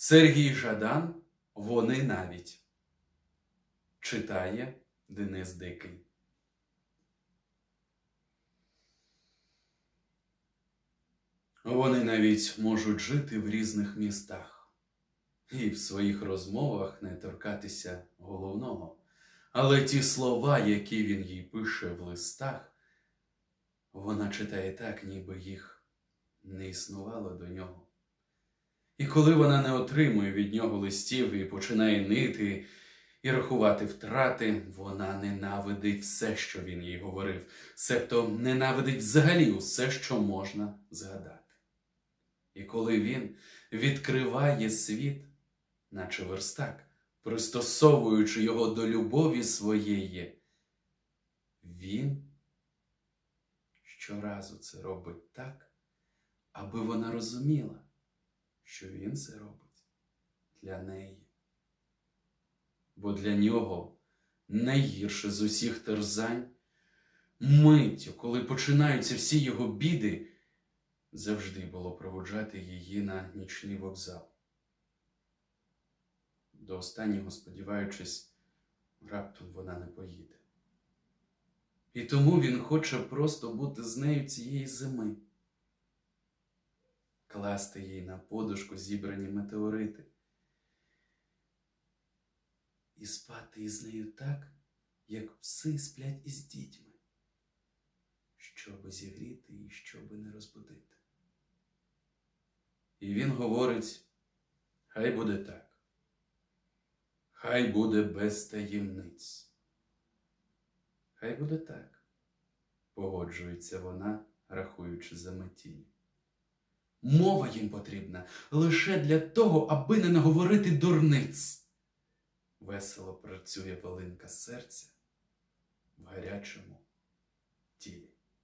Сергій Жадан Вони навіть читає Денис Дикий. Вони навіть можуть жити в різних містах і в своїх розмовах не торкатися головного. Але ті слова, які він їй пише в листах, вона читає так, ніби їх не існувало до нього. І коли вона не отримує від нього листів і починає нити і рахувати втрати, вона ненавидить все, що він їй говорив, себто ненавидить взагалі усе, що можна згадати. І коли він відкриває світ, наче верстак, пристосовуючи його до любові своєї, він щоразу це робить так, аби вона розуміла, що він це робить для неї. Бо для нього найгірше з усіх терзань миттю, коли починаються всі його біди, завжди було проводжати її на нічний вокзал. До останнього сподіваючись, раптом вона не поїде. І тому він хоче просто бути з нею цієї зими, класти їй на подушку зібрані метеорити і спати із нею так, як пси сплять із дітьми, щоби зігріти і щоби не розбудити. І він говорить: хай буде так, хай буде без таємниць. Хай буде так, погоджується вона, рахуючи за метінь. Мова їм потрібна лише для того, аби не наговорити дурниць. Весело працює палинка серця в гарячому тілі.